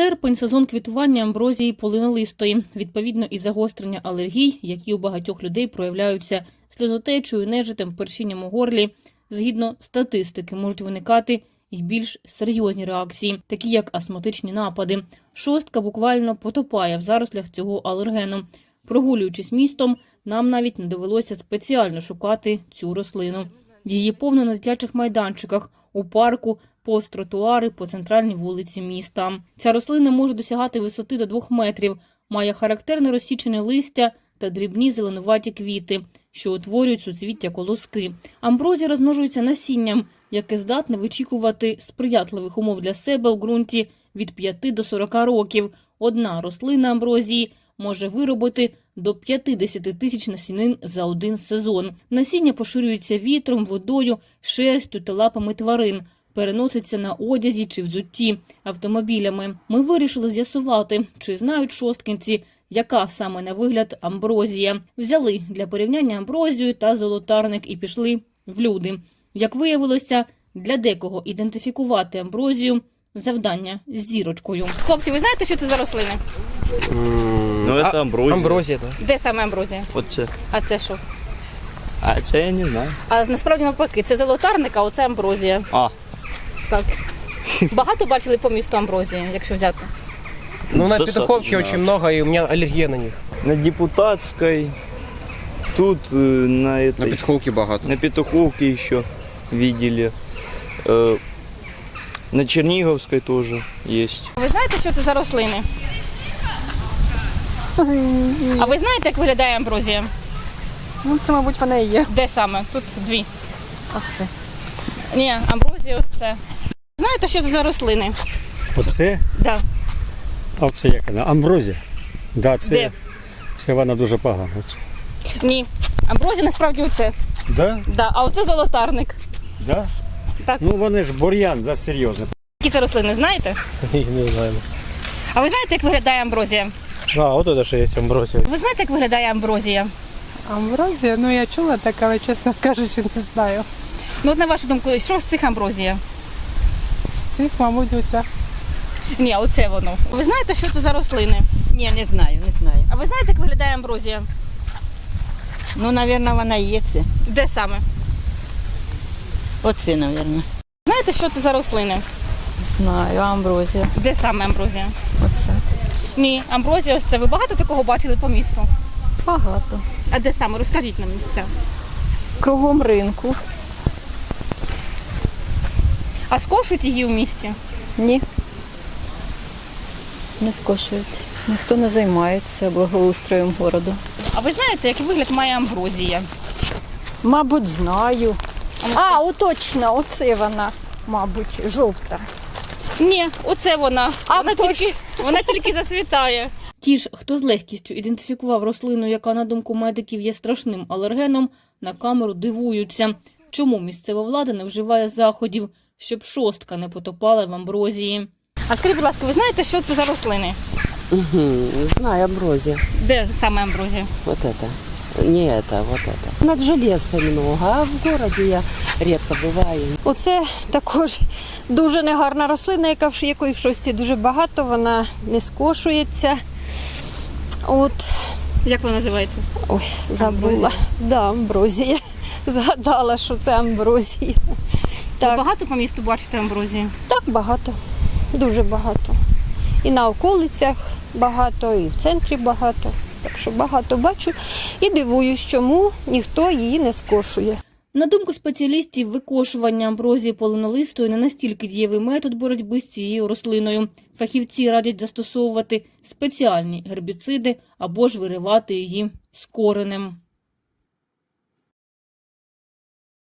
Серпень сезон квітування амброзії полинолистої, відповідно і загострення алергій, які у багатьох людей проявляються сльозотечею, нежитем, першінням у горлі. Згідно статистики, можуть виникати й більш серйозні реакції, такі як астматичні напади. Шостка буквально потопає в зарослях цього алергену. Прогулюючись містом, нам навіть не довелося спеціально шукати цю рослину. Її повно на дитячих майданчиках, у парку, повз тротуари, по центральній вулиці міста. Ця рослина може досягати висоти до двох метрів, має характерне розсічене листя та дрібні зеленуваті квіти, що утворюють суцвіття колоски. Амброзія розмножується насінням, яке здатне вичікувати сприятливих умов для себе у ґрунті від 5 до 40 років. Одна рослина амброзії може виробити до 50 тисяч насінин за один сезон. Насіння поширюється вітром, водою, шерстю та лапами тварин. Переноситься на одязі чи взутті автомобілями. Ми вирішили з'ясувати, чи знають шосткинці, яка саме на вигляд амброзія. Взяли для порівняння амброзію та золотарник і пішли в люди. Як виявилося, для декого ідентифікувати амброзію завдання з зірочкою. Хлопці, ви знаєте, що це за рослини? Ну, це амброзія. Амброзія, так. Де саме амброзія? Оце. А це що? А це я не знаю. А насправді навпаки, це золотарник, а оце амброзія. А, Так. Багато бачили по місту амброзії, якщо взяти. Ну, на Достаточно. Петуховке очень много, и у меня аллергия на них. на депутатській, тут е, на На этой, Петуховке багато. на Петуховке еще видели. Э, на Черниговской тоже есть. Ви знаєте, що це за рослини? А ви знаєте, як виглядає амброзія? Ну, це, мабуть, вона і є. Де саме? Тут дві. Ось це. Ні, амброзія ось це. Знаєте, що це за рослини? Оце, Да. а це як вона? Амброзія. Да, це, Де? це вона дуже погана. Це. Ні. Амброзія насправді оце. Да? Да. А оце золотарник. Да? Так. Ну вони ж бур'ян, да, серйозно. Які це рослини, знаєте? Не знаю. А ви знаєте, як виглядає амброзія? А, вот это же есть амброзия. Ви знаєте, як виглядає амброзія? Амброзія, ну я чула так, але чесно кажучи, не знаю. Ну, от на вашу думку, що з цих амброзія? З цих, мабуть, оця. Ні, оце воно. Ви знаєте, що це за рослини? Ні, не знаю, не знаю. А ви знаєте, як виглядає амброзія? Ну, напевно, вона є це. Де саме? Оце, напевно. Знаєте, що це за рослини? Знаю, амброзія. Де саме амброзія? Оце. Ні, амброзія ось це. Ви багато такого бачили по місту? Багато. А де саме? Розкажіть нам місця. Кругом ринку. А скошують її в місті? Ні. Не скошують. Ніхто не займається благоустроєм городу. А ви знаєте, який вигляд має амброзія? Мабуть, знаю. А, о, точно, оце вона, мабуть, жовта. Ні, оце вона. А, вона, тільки, вона тільки зацвітає. Ті ж, хто з легкістю ідентифікував рослину, яка, на думку медиків, є страшним алергеном, на камеру дивуються, чому місцева влада не вживає заходів, щоб шостка не потопала в амброзії. А скажіть, будь ласка, ви знаєте, що це за рослини? Знаю, амброзия. Де саме амброзія? Вот это Не это, вот это. Над железкой много, а в городе я редко бываю. Оце також дуже негарна рослина, яка в якої в шості дуже багато, вона не скошується. От, Як вона називається? ой, забула. Амброзія? Да, амброзія. Згадала, що це амброзія. Так. Багато по місту бачите амброзії? Так, багато. Дуже багато. І на околицях багато, і в центрі багато. Так що багато бачу і дивуюсь, чому ніхто її не скошує. На думку спеціалістів, викошування амброзії полинолистої не настільки дієвий метод боротьби з цією рослиною. Фахівці радять застосовувати спеціальні гербіциди або ж виривати її з коренем.